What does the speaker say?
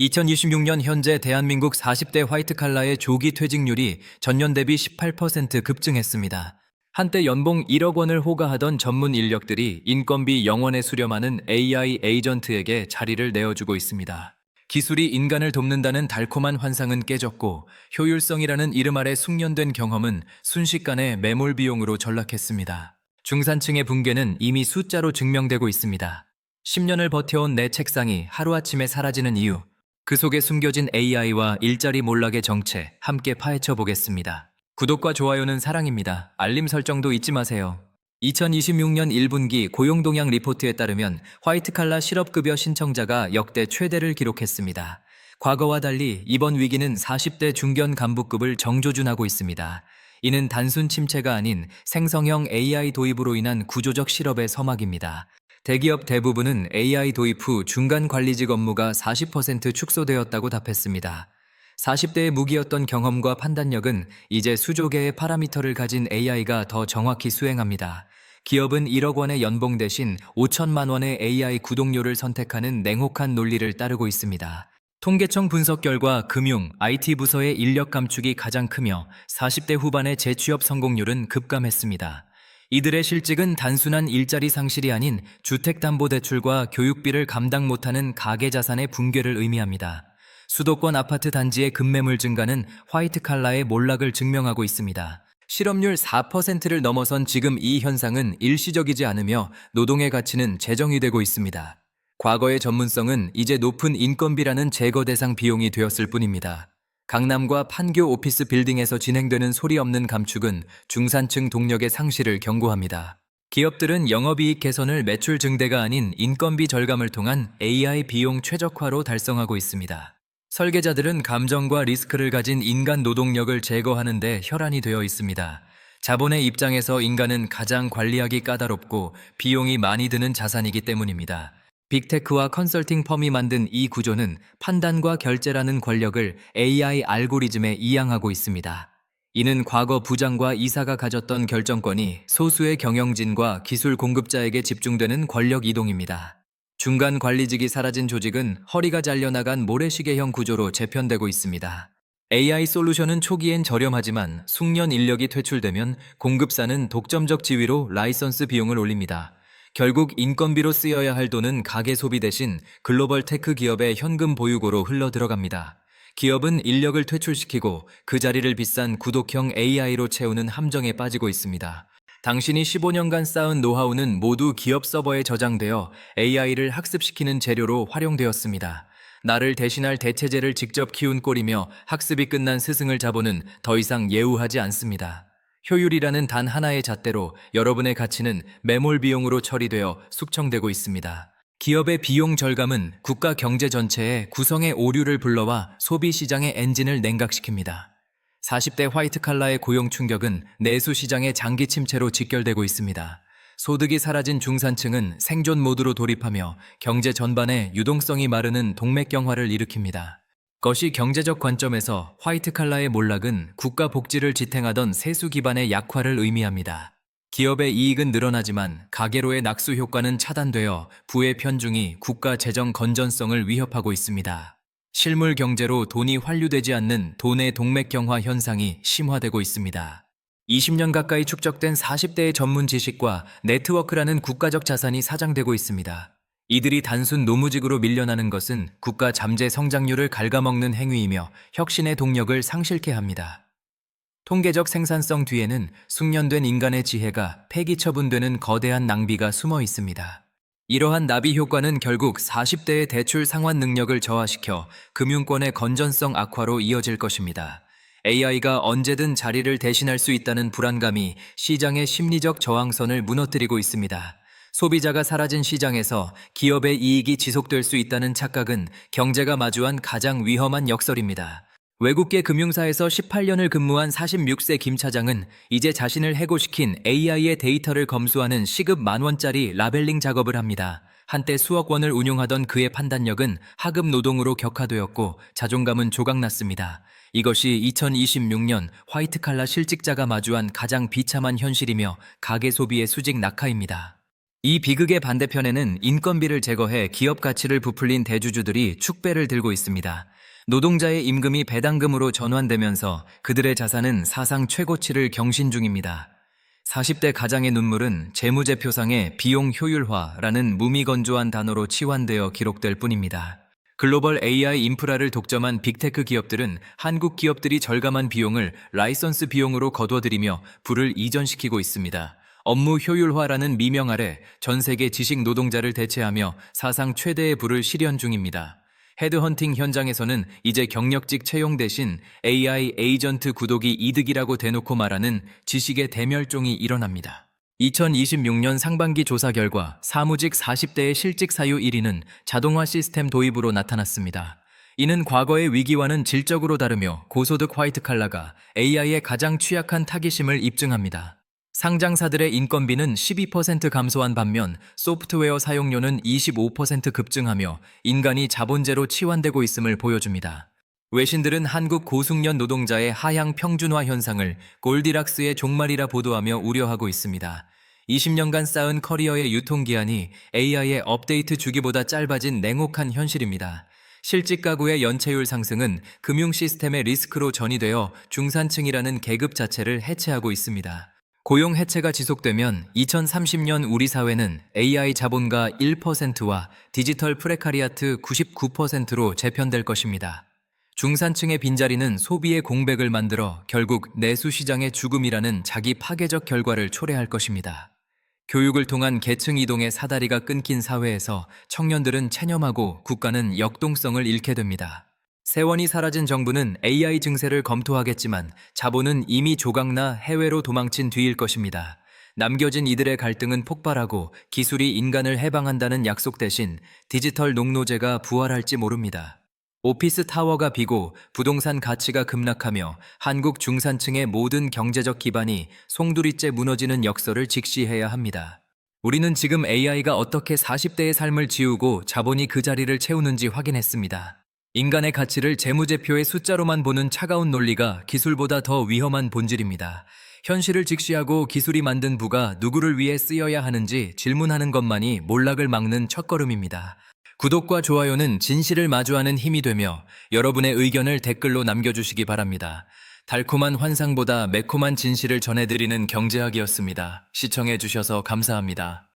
2026년 현재 대한민국 40대 화이트 칼라의 조기 퇴직률이 전년 대비 18% 급증했습니다. 한때 연봉 1억 원을 호가하던 전문 인력들이 인건비 영원에 수렴하는 AI 에이전트에게 자리를 내어주고 있습니다. 기술이 인간을 돕는다는 달콤한 환상은 깨졌고 효율성이라는 이름 아래 숙련된 경험은 순식간에 매몰 비용으로 전락했습니다. 중산층의 붕괴는 이미 숫자로 증명되고 있습니다. 10년을 버텨온 내 책상이 하루아침에 사라지는 이유, 그 속에 숨겨진 AI와 일자리 몰락의 정체 함께 파헤쳐 보겠습니다. 구독과 좋아요는 사랑입니다. 알림 설정도 잊지 마세요. 2026년 1분기 고용동향 리포트에 따르면 화이트칼라 실업급여 신청자가 역대 최대를 기록했습니다. 과거와 달리 이번 위기는 40대 중견 간부급을 정조준하고 있습니다. 이는 단순 침체가 아닌 생성형 AI 도입으로 인한 구조적 실업의 서막입니다. 대기업 대부분은 AI 도입 후 중간 관리직 업무가 40% 축소되었다고 답했습니다. 40대의 무기였던 경험과 판단력은 이제 수조 개의 파라미터를 가진 AI가 더 정확히 수행합니다. 기업은 1억 원의 연봉 대신 5천만 원의 AI 구독료를 선택하는 냉혹한 논리를 따르고 있습니다. 통계청 분석 결과 금융, IT 부서의 인력 감축이 가장 크며 40대 후반의 재취업 성공률은 급감했습니다. 이들의 실직은 단순한 일자리 상실이 아닌 주택담보대출과 교육비를 감당 못하는 가계자산의 붕괴를 의미합니다. 수도권 아파트 단지의 급매물 증가는 화이트 칼라의 몰락을 증명하고 있습니다. 실업률 4%를 넘어선 지금 이 현상은 일시적이지 않으며 노동의 가치는 재정의되고 있습니다. 과거의 전문성은 이제 높은 인건비라는 제거 대상 비용이 되었을 뿐입니다. 강남과 판교 오피스 빌딩에서 진행되는 소리 없는 감축은 중산층 동력의 상실을 경고합니다. 기업들은 영업이익 개선을 매출 증대가 아닌 인건비 절감을 통한 AI 비용 최적화로 달성하고 있습니다. 설계자들은 감정과 리스크를 가진 인간 노동력을 제거하는 데 혈안이 되어 있습니다. 자본의 입장에서 인간은 가장 관리하기 까다롭고 비용이 많이 드는 자산이기 때문입니다. 빅테크와 컨설팅 펌이 만든 이 구조는 판단과 결제라는 권력을 AI 알고리즘에 이양하고 있습니다. 이는 과거 부장과 이사가 가졌던 결정권이 소수의 경영진과 기술 공급자에게 집중되는 권력 이동입니다. 중간 관리직이 사라진 조직은 허리가 잘려나간 모래시계형 구조로 재편되고 있습니다. AI 솔루션은 초기엔 저렴하지만 숙련 인력이 퇴출되면 공급사는 독점적 지위로 라이선스 비용을 올립니다. 결국 인건비로 쓰여야 할 돈은 가계 소비 대신 글로벌 테크 기업의 현금 보유고로 흘러 들어갑니다. 기업은 인력을 퇴출시키고 그 자리를 비싼 구독형 AI로 채우는 함정에 빠지고 있습니다. 당신이 15년간 쌓은 노하우는 모두 기업 서버에 저장되어 AI를 학습시키는 재료로 활용되었습니다. 나를 대신할 대체제를 직접 키운 꼴이며 학습이 끝난 스승을 자보는 더 이상 예우하지 않습니다. 효율이라는 단 하나의 잣대로 여러분의 가치는 매몰 비용으로 처리되어 숙청되고 있습니다. 기업의 비용 절감은 국가 경제 전체에 구성의 오류를 불러와 소비 시장의 엔진을 냉각시킵니다. 40대 화이트 칼라의 고용 충격은 내수 시장의 장기 침체로 직결되고 있습니다. 소득이 사라진 중산층은 생존 모드로 돌입하며 경제 전반에 유동성이 마르는 동맥경화를 일으킵니다. 것이 경제적 관점에서 화이트 칼라의 몰락은 국가 복지를 지탱하던 세수 기반의 약화를 의미합니다. 기업의 이익은 늘어나지만 가계로의 낙수 효과는 차단되어 부의 편중이 국가 재정 건전성을 위협하고 있습니다. 실물 경제로 돈이 환류되지 않는 돈의 동맥경화 현상이 심화되고 있습니다. 20년 가까이 축적된 40대의 전문 지식과 네트워크라는 국가적 자산이 사장되고 있습니다. 이들이 단순 노무직으로 밀려나는 것은 국가 잠재 성장률을 갉아먹는 행위이며 혁신의 동력을 상실케 합니다. 통계적 생산성 뒤에는 숙련된 인간의 지혜가 폐기 처분되는 거대한 낭비가 숨어 있습니다. 이러한 나비 효과는 결국 40대의 대출 상환 능력을 저하시켜 금융권의 건전성 악화로 이어질 것입니다. AI가 언제든 자리를 대신할 수 있다는 불안감이 시장의 심리적 저항선을 무너뜨리고 있습니다. 소비자가 사라진 시장에서 기업의 이익이 지속될 수 있다는 착각은 경제가 마주한 가장 위험한 역설입니다. 외국계 금융사에서 18년을 근무한 46세 김 차장은 이제 자신을 해고시킨 AI의 데이터를 검수하는 시급 만 원짜리 라벨링 작업을 합니다. 한때 수억 원을 운용하던 그의 판단력은 하급 노동으로 격화되었고 자존감은 조각났습니다. 이것이 2026년 화이트 칼라 실직자가 마주한 가장 비참한 현실이며 가계 소비의 수직 낙하입니다. 이 비극의 반대편에는 인건비를 제거해 기업 가치를 부풀린 대주주들이 축배를 들고 있습니다. 노동자의 임금이 배당금으로 전환되면서 그들의 자산은 사상 최고치를 경신 중입니다. 40대 가장의 눈물은 재무제표상의 비용 효율화라는 무미건조한 단어로 치환되어 기록될 뿐입니다. 글로벌 AI 인프라를 독점한 빅테크 기업들은 한국 기업들이 절감한 비용을 라이선스 비용으로 거둬들이며 부를 이전시키고 있습니다. 업무 효율화라는 미명 아래 전 세계 지식 노동자를 대체하며 사상 최대의 부를 실현 중입니다. 헤드헌팅 현장에서는 이제 경력직 채용 대신 AI 에이전트 구독이 이득이라고 대놓고 말하는 지식의 대멸종이 일어납니다. 2026년 상반기 조사 결과 사무직 40대의 실직 사유 1위는 자동화 시스템 도입으로 나타났습니다. 이는 과거의 위기와는 질적으로 다르며 고소득 화이트 칼라가 AI에 가장 취약한 타깃임을 입증합니다. 상장사들의 인건비는 12% 감소한 반면 소프트웨어 사용료는 25% 급증하며 인간이 자본제로 치환되고 있음을 보여줍니다. 외신들은 한국 고숙련 노동자의 하향 평준화 현상을 골디락스의 종말이라 보도하며 우려하고 있습니다. 20년간 쌓은 커리어의 유통기한이 AI의 업데이트 주기보다 짧아진 냉혹한 현실입니다. 실직 가구의 연체율 상승은 금융 시스템의 리스크로 전이되어 중산층이라는 계급 자체를 해체하고 있습니다. 고용 해체가 지속되면 2030년 우리 사회는 AI 자본가 1%와 디지털 프레카리아트 99%로 재편될 것입니다. 중산층의 빈자리는 소비의 공백을 만들어 결국 내수 시장의 죽음이라는 자기 파괴적 결과를 초래할 것입니다. 교육을 통한 계층 이동의 사다리가 끊긴 사회에서 청년들은 체념하고 국가는 역동성을 잃게 됩니다. 세원이 사라진 정부는 AI 증세를 검토하겠지만 자본은 이미 조각나 해외로 도망친 뒤일 것입니다. 남겨진 이들의 갈등은 폭발하고 기술이 인간을 해방한다는 약속 대신 디지털 농노제가 부활할지 모릅니다. 오피스 타워가 비고 부동산 가치가 급락하며 한국 중산층의 모든 경제적 기반이 송두리째 무너지는 역설을 직시해야 합니다. 우리는 지금 AI가 어떻게 40대의 삶을 지우고 자본이 그 자리를 채우는지 확인했습니다. 인간의 가치를 재무제표의 숫자로만 보는 차가운 논리가 기술보다 더 위험한 본질입니다. 현실을 직시하고 기술이 만든 부가 누구를 위해 쓰여야 하는지 질문하는 것만이 몰락을 막는 첫걸음입니다. 구독과 좋아요는 진실을 마주하는 힘이 되며 여러분의 의견을 댓글로 남겨주시기 바랍니다. 달콤한 환상보다 매콤한 진실을 전해드리는 경제학이었습니다. 시청해주셔서 감사합니다.